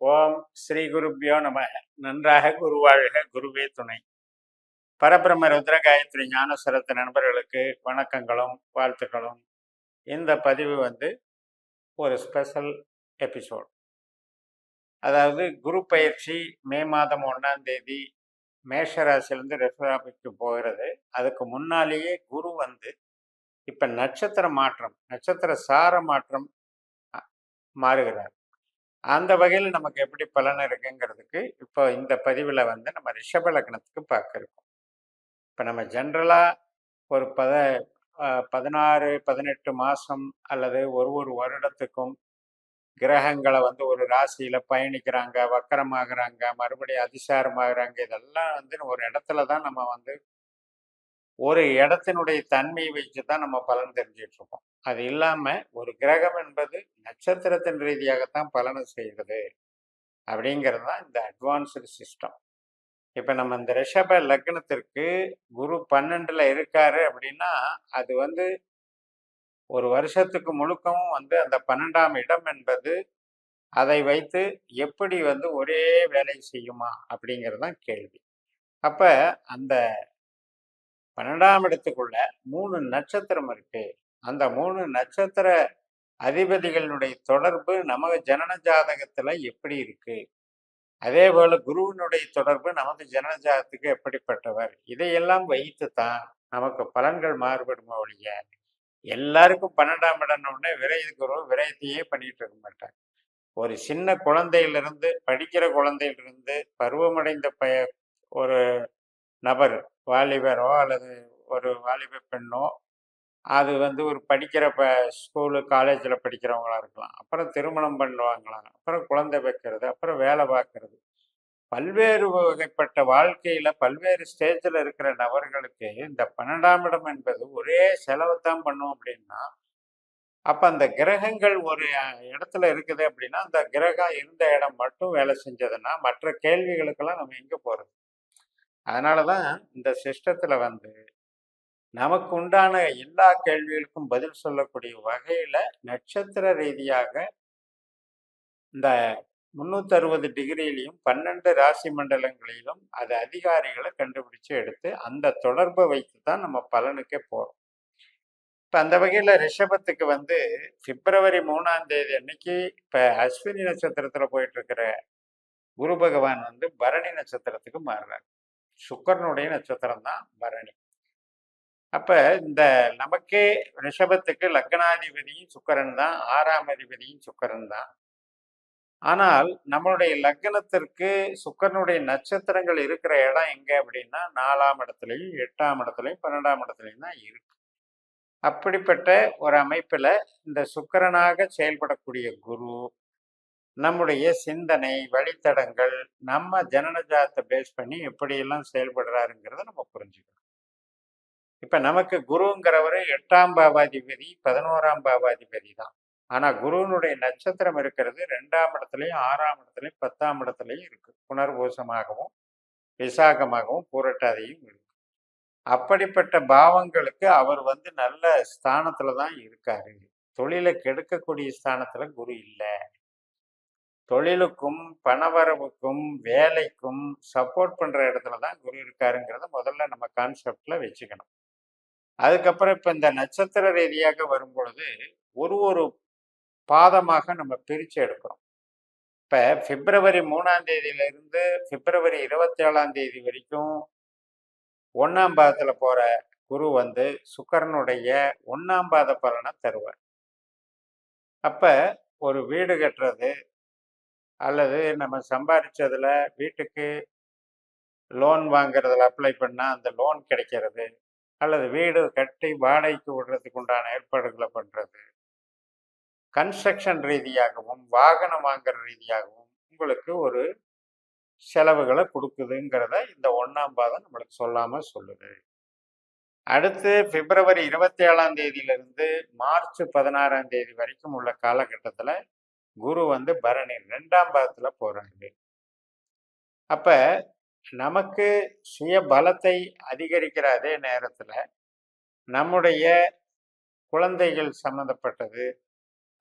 ஓம் ஸ்ரீ குருப்பியோ நம நன்றாக குருவாழ்க குருவே துணை. பரபிரம ருத்ர காயத்ரி ஞானசரத்து நண்பர்களுக்கு வணக்கங்களும் வாழ்த்துக்களும். இந்த பதிவு வந்து ஒரு ஸ்பெஷல் எபிசோட். அதாவது குரு பயிற்சி மே மாதம் ஒன்றாம் தேதி மேஷராசிலேருந்து ரெஃபராபிக்கு போகிறது. அதுக்கு முன்னாலேயே குரு வந்து இப்போ நட்சத்திர மாற்றம் நட்சத்திர சார மாற்றம் மாறுகிறார். அந்த வகையில் நமக்கு எப்படி பலன் இருக்குங்கிறதுக்கு இப்போ இந்த பதிவில் வந்து நம்ம ரிஷப லக்னத்துக்கு பார்க்குறோம். இப்போ நம்ம ஜென்ரலாக ஒரு பத பதினாறு பதினெட்டு மாதம் அல்லது ஒரு ஒரு வருடத்துக்கும் கிரகங்களை வந்து ஒரு ராசியில் பயணிக்கிறாங்க வக்கரமாகறாங்க மறுபடியும் அதிசாரமாகறாங்க இதெல்லாம் வந்து ஒரு இடத்துல தான் நம்ம வந்து ஒரு இடத்தினுடைய தன்மையை வச்சு தான் நம்ம பலன் தெரிஞ்சிட்ருக்கோம் அது இல்லாமல் ஒரு கிரகம் என்பது நட்சத்திரத்தின் ரீதியாகத்தான் பலனை செய்கிறது அப்படிங்கிறது தான் இந்த அட்வான்ஸ்டு சிஸ்டம் இப்போ நம்ம இந்த ரிஷப லக்னத்திற்கு குரு பன்னெண்டில் இருக்காரு அப்படின்னா அது வந்து ஒரு வருஷத்துக்கு முழுக்கவும் வந்து அந்த பன்னெண்டாம் இடம் என்பது அதை வைத்து எப்படி வந்து ஒரே வேலை செய்யுமா அப்படிங்கிறது தான் கேள்வி. அப்போ அந்த பன்னெண்டாம் இடத்துக்குள்ள மூணு நட்சத்திரம் இருக்கு. அந்த மூணு நட்சத்திர அதிபதிகளுடைய தொடர்பு நமது ஜனன ஜாதகத்துல எப்படி இருக்கு? அதே போல குருவினுடைய தொடர்பு நமது ஜனன ஜாதகத்துக்கு எப்படிப்பட்டவர்? இதையெல்லாம் வைத்து தான் நமக்கு பலன்கள் மாறுபடுமா ஒழிய எல்லாருக்கும் பன்னெண்டாம் இடம்னு விரை குரு விரயத்தையே பண்ணிட்டு இருக்க மாட்டாங்க ஒரு சின்ன குழந்தையிலிருந்து படிக்கிற குழந்தையிலிருந்து பருவமடைந்த பய ஒரு நபர் வாலிபரோ அல்லது ஒரு வாலிப பெண்ணோ அது வந்து ஒரு படிக்கிற ப ஸ்கூலு காலேஜில் படிக்கிறவங்களாக இருக்கலாம். அப்புறம் திருமணம் பண்ணுவாங்களாம் அப்புறம் குழந்தை வைக்கிறது அப்புறம் வேலை பார்க்கறது. பல்வேறு வகைப்பட்ட வாழ்க்கையில் பல்வேறு ஸ்டேஜில் இருக்கிற நபர்களுக்கு இந்த பன்னெண்டாம் இடம் என்பது ஒரே செலவை தான் பண்ணும் அப்படின்னா அப்போ அந்த கிரகங்கள் ஒரு இடத்துல இருக்குது அப்படின்னா அந்த கிரகம் இருந்த இடம் மட்டும் வேலை செஞ்சதுன்னா மற்ற கேள்விகளுக்கெல்லாம் நம்ம எங்கே போகிறது அதனால தான் இந்த சிஸ்டத்தில் வந்து நமக்கு உண்டான எல்லா கேள்விகளுக்கும் பதில் சொல்லக்கூடிய வகையில நட்சத்திர ரீதியாக இந்த முந்நூற்றி அறுபது டிகிரியிலையும் பன்னெண்டு ராசி மண்டலங்களிலும் அது அதிகாரிகளை கண்டுபிடிச்சு எடுத்து அந்த தொடர்பை வைத்து தான் நம்ம பலனுக்கே போகிறோம் இப்போ அந்த வகையில் ரிஷபத்துக்கு வந்து பிப்ரவரி மூணாம் தேதி அன்னைக்கு இப்போ அஸ்வினி நட்சத்திரத்தில் போயிட்டு இருக்கிற குரு பகவான் வந்து பரணி நட்சத்திரத்துக்கு மாறுறார். சுக்கரனுடைய நட்சத்திரம் தான் பரணி. அப்ப இந்த நமக்கே ரிஷபத்துக்கு லக்னாதிபதியும் சுக்கரன் தான் ஆறாம் அதிபதியும் சுக்கரன் தான். ஆனால் நம்மளுடைய லக்னத்திற்கு சுக்கரனுடைய நட்சத்திரங்கள் இருக்கிற இடம் எங்க அப்படின்னா நாலாம் இடத்துலையும் எட்டாம் இடத்துலையும் பன்னெண்டாம் இடத்துலையும் தான் இருக்கு. அப்படிப்பட்ட ஒரு அமைப்புல இந்த சுக்கரனாக செயல்படக்கூடிய குரு நம்முடைய சிந்தனை வழித்தடங்கள் நம்ம ஜனனஜாத்தை பேஸ் பண்ணி எப்படியெல்லாம் செயல்படுறாருங்கிறத நம்ம புரிஞ்சுக்கணும். இப்போ நமக்கு குருங்கிறவர் எட்டாம் பாவாதிபதி பதினோராம் பாவாதிபதி தான். ஆனால் குருவினுடைய நட்சத்திரம் இருக்கிறது ரெண்டாம் இடத்துலையும் ஆறாம் இடத்துலையும் பத்தாம் இடத்துலையும் இருக்கு. புனர்பூசமாகவும் விசாகமாகவும் பூரட்டாதியும் இருக்கு. அப்படிப்பட்ட பாவங்களுக்கு அவர் வந்து நல்ல ஸ்தானத்துல தான் இருக்காரு. தொழிலை கெடுக்கக்கூடிய ஸ்தானத்துல குரு இல்லை. தொழிலுக்கும் பணவரவுக்கும் வேலைக்கும் சப்போர்ட் பண்ற இடத்துல தான் குரு இருக்காருங்கிறத முதல்ல நம்ம கான்செப்ட்ல வச்சுக்கணும். அதுக்கப்புறம் இப்போ இந்த நட்சத்திர ரீதியாக வரும் பொழுது ஒரு ஒரு பாதமாக நம்ம பிரித்து எடுக்கிறோம். இப்போ பிப்ரவரி மூணாம் தேதியிலிருந்து பிப்ரவரி இருபத்தி ஏழாம் தேதி வரைக்கும் ஒன்றாம் பாதத்தில் போகிற குரு வந்து சுக்கரனுடைய ஒன்றாம் பாத பலனை தருவார். அப்போ ஒரு வீடு கட்டுறது அல்லது நம்ம சம்பாதிச்சதில் வீட்டுக்கு லோன் வாங்குறதுல அப்ளை பண்ணால் அந்த லோன் கிடைக்கிறது. அல்லது வீடு கட்டி வாடகைக்கு விடுறதுக்கு உண்டான ஏற்பாடுகளை பண்ணுறது கன்ஸ்ட்ரக்ஷன் ரீதியாகவும் வாகனம் வாங்குற ரீதியாகவும் உங்களுக்கு ஒரு செலவுகளை கொடுக்குதுங்கிறத இந்த ஒன்றாம் பாதம் நம்மளுக்கு சொல்லாமல் சொல்லுது. அடுத்து பிப்ரவரி இருபத்தி ஏழாம் தேதியிலிருந்து மார்ச் பதினாறாம் தேதி வரைக்கும் உள்ள காலகட்டத்தில் குரு வந்து பரணி ரெண்டாம் பாதத்தில் போகிறாங்க அப்போ நமக்கு சுய பலத்தை அதிகரிக்கிற அதே நேரத்தில். நம்முடைய குழந்தைகள் சம்மந்தப்பட்டது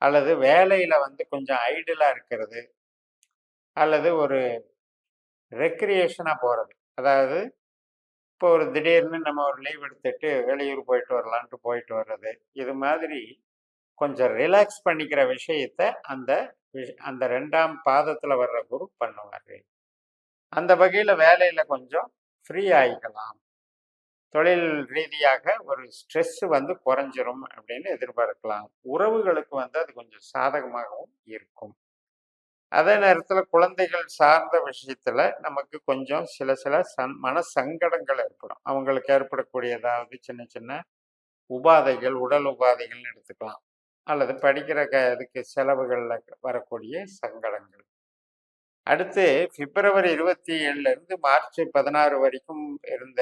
அல்லது வேலையில் வந்து கொஞ்சம் ஐடிலாக இருக்கிறது அல்லது ஒரு ரெக்ரியேஷனாக போகிறது அதாவது இப்போ ஒரு திடீர்னு நம்ம ஒரு லீவ் எடுத்துட்டு வெளியூர் போயிட்டு வரலான்ட்டு போயிட்டு வர்றது. இது மாதிரி கொஞ்சம் ரிலாக்ஸ் பண்ணிக்கிற விஷயத்த அந்த அந்த ரெண்டாம் பாதத்தில் வர்ற குரு பண்ணுவார். அந்த வகையில் வேலையில் கொஞ்சம் ஃப்ரீ ஆகிக்கலாம் தொழில் ரீதியாக ஒரு ஸ்ட்ரெஸ் வந்து குறைஞ்சிரும் அப்படின்னு எதிர்பார்க்கலாம். உறவுகளுக்கு வந்து அது கொஞ்சம் சாதகமாகவும் இருக்கும். அதே நேரத்தில் குழந்தைகள் சார்ந்த விஷயத்துல நமக்கு கொஞ்சம் சில சில சன் மன சங்கடங்கள் ஏற்படும். அவங்களுக்கு ஏற்படக்கூடிய ஏதாவது சின்ன சின்ன உபாதைகள் உடல் உபாதைகள்னு எடுத்துக்கலாம். அல்லது படிக்கிற க இதுக்கு செலவுகளில் வரக்கூடிய சங்கடங்கள். அடுத்து பிப்ரவரி இருபத்தி ஏழுல இருந்து மார்ச் பதினாறு வரைக்கும் இருந்த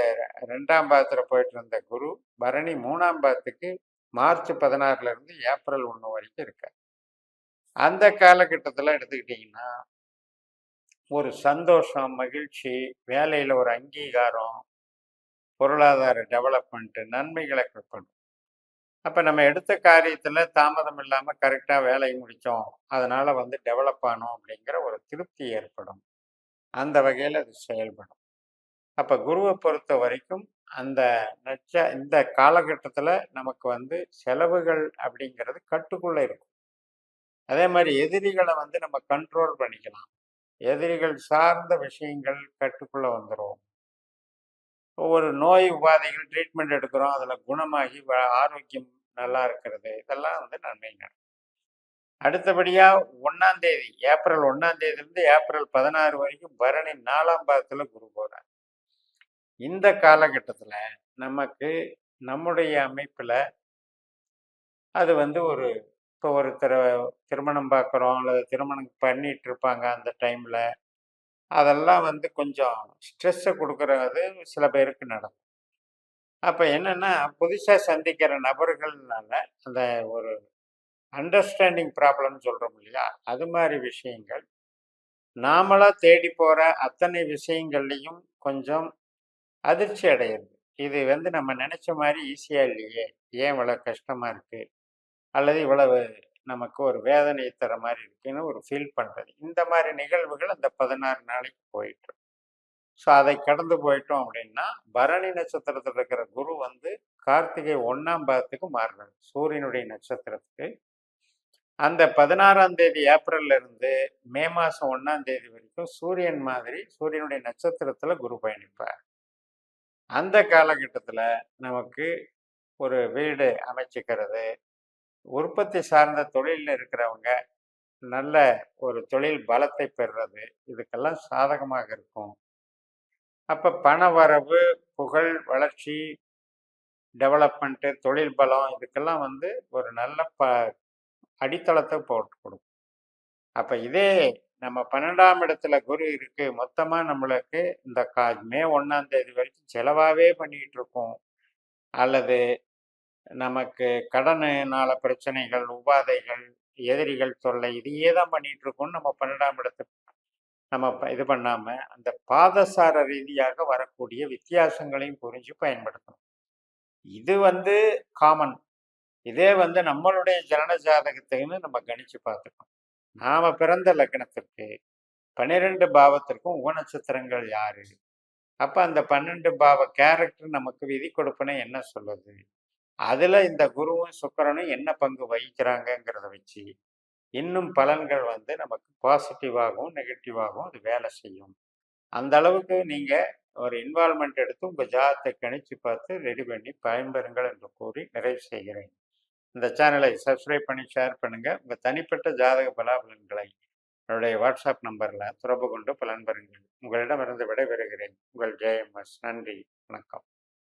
ரெண்டாம் பாதத்தில் போயிட்டு இருந்த குரு பரணி மூணாம் பாதத்துக்கு மார்ச் பதினாறுல இருந்து ஏப்ரல் ஒன்று வரைக்கும் இருக்க அந்த காலகட்டத்தில் எடுத்துக்கிட்டிங்கன்னா ஒரு சந்தோஷம் மகிழ்ச்சி வேலையில் ஒரு அங்கீகாரம் பொருளாதார டெவலப்மெண்ட்டு நன்மைகளை கொடுக்கணும். அப்போ நம்ம எடுத்த காரியத்தில் தாமதம் இல்லாமல் கரெக்டாக வேலையை முடித்தோம் அதனால் வந்து டெவலப் ஆனோம் அப்படிங்கிற ஒரு திருப்தி ஏற்படும். அந்த வகையில் அது செயல்படும். அப்போ குருவை பொறுத்த வரைக்கும் அந்த நட்ச இந்த காலகட்டத்தில் நமக்கு வந்து செலவுகள் அப்படிங்கிறது கட்டுக்குள்ளே இருக்கும். அதே மாதிரி எதிரிகளை வந்து நம்ம கண்ட்ரோல் பண்ணிக்கலாம். எதிரிகள் சார்ந்த விஷயங்கள் கட்டுக்குள்ளே வந்துடும் ஒவ்வொரு நோய் உபாதைகள் ட்ரீட்மெண்ட் எடுக்கிறோம். அதில் குணமாகி வ- ஆரோக்கியம் நல்லா இருக்கிறது. இதெல்லாம் வந்து நன்மை நடக்கும். அடுத்தபடியாக ஒன்றாம் தேதி ஏப்ரல் ஒன்றாந்தேதியிலேருந்து ஏப்ரல் பதினாறு வரைக்கும் பரணி நாலாம் பாதத்தில் குரு போகிறார் இந்த காலகட்டத்தில் நமக்கு நம்முடைய அமைப்பில் அது வந்து ஒரு இப்போ ஒருத்தர் திருமணம் பார்க்குறோம் அல்லது திருமணம் பண்ணிட்டு இருப்பாங்க அந்த டைமில் அதெல்லாம் வந்து கொஞ்சம் ஸ்ட்ரெஸ்ஸை கொடுக்குறது சில பேருக்கு நடக்கும். அப்போ என்னென்னா புதுசாக சந்திக்கிற நபர்கள்னால அந்த ஒரு அண்டர்ஸ்டாண்டிங் ப்ராப்ளம்னு சொல்கிறோம் இல்லையா? அது மாதிரி விஷயங்கள். நாமளாக தேடி போகிற அத்தனை விஷயங்கள்லையும் கொஞ்சம் அதிர்ச்சி அடையிறது. இது வந்து நம்ம நினச்ச மாதிரி ஈஸியாக இல்லையே? ஏன் இவ்வளோ கஷ்டமாக இருக்குது அல்லது இவ்வளவு நமக்கு ஒரு வேதனை தர மாதிரி இருக்குன்னு ஒரு ஃபீல் பண்ணுறது இந்த மாதிரி நிகழ்வுகள் அந்த பதினாறு நாளைக்கு போயிட்டு ஸோ அதை கடந்து போயிட்டோம் அப்படின்னா பரணி நட்சத்திரத்தில் இருக்கிற குரு வந்து கார்த்திகை ஒன்றாம் பாதத்துக்கு மாறுறாரு. சூரியனுடைய நட்சத்திரத்துக்கு. அந்த பதினாறாம் தேதி ஏப்ரல்ல இருந்து மே மாதம் ஒன்றாம் தேதி வரைக்கும் சூரியன் மாதிரி சூரியனுடைய நட்சத்திரத்தில் குரு பயணிப்பார். அந்த காலகட்டத்தில் நமக்கு ஒரு வீடு அமைச்சுக்கிறது உற்பத்தி சார்ந்த தொழிலில் இருக்கிறவங்க நல்ல ஒரு தொழில் பலத்தை பெறுறது இதுக்கெல்லாம் சாதகமாக இருக்கும். அப்போ பண வரவு புகழ் வளர்ச்சி டெவலப்மெண்ட்டு தொழில் பலம் இதுக்கெல்லாம் வந்து ஒரு நல்ல ப அடித்தளத்தை போட்டு கொடுக்கும். அப்போ இதே நம்ம பன்னெண்டாம் இடத்துல குரு இருக்கு மொத்தமாக நம்மளுக்கு இந்த கா மே ஒன்றாம் தேதி வரைக்கும் செலவாகவே பண்ணிக்கிட்டு இருக்கோம். அல்லது நமக்கு கடனால பிரச்சனைகள் உபாதைகள் எதிரிகள் தொல்லை இதையே தான் பண்ணிட்டு இருக்கோம்னு நம்ம பன்னெண்டாம் இடத்து நம்ம ப- இது பண்ணாம அந்த பாதசார ரீதியாக வரக்கூடிய வித்தியாசங்களையும் புரிஞ்சு பயன்படுத்தணும். இது வந்து காமன் இதே வந்து நம்மளுடைய ஜனன ஜாதகத்தைன்னு நம்ம கணிச்சு பார்த்துக்கணும். நாம பிறந்த லக்னத்திற்கு பன்னிரெண்டு பாவத்திற்கும் உபநட்சத்திரங்கள் யாரு? அப்ப அந்த பன்னெண்டு பாவ கேரக்டர் நமக்கு விதி கொடுப்பனை என்ன சொல்லுது? அதில் இந்த குருவும் சுக்கரனும் என்ன பங்கு வகிக்கிறாங்கங்கிறத வச்சு இன்னும் பலன்கள் வந்து நமக்கு பாசிட்டிவாகவும் நெகட்டிவாகவும் அது வேலை செய்யும். அந்த அளவுக்கு நீங்கள் ஒரு இன்வால்மெண்ட் எடுத்து உங்கள் ஜாதத்தை கணிச்சு பார்த்து ரெடி பண்ணி பயன்பெறுங்கள் என்று கூறி நிறைவு செய்கிறேன். இந்த சேனலை சப்ஸ்கிரைப் பண்ணி ஷேர் பண்ணுங்கள் உங்கள் தனிப்பட்ட ஜாதக பலாபலன்களை என்னுடைய வாட்ஸ்அப் நம்பரில் தொடர்பு கொண்டு பலன் பெறுங்கள். உங்களிடமிருந்து விடைபெறுகிறேன். உங்கள் ஜெயம்எஸ். நன்றி. வணக்கம்.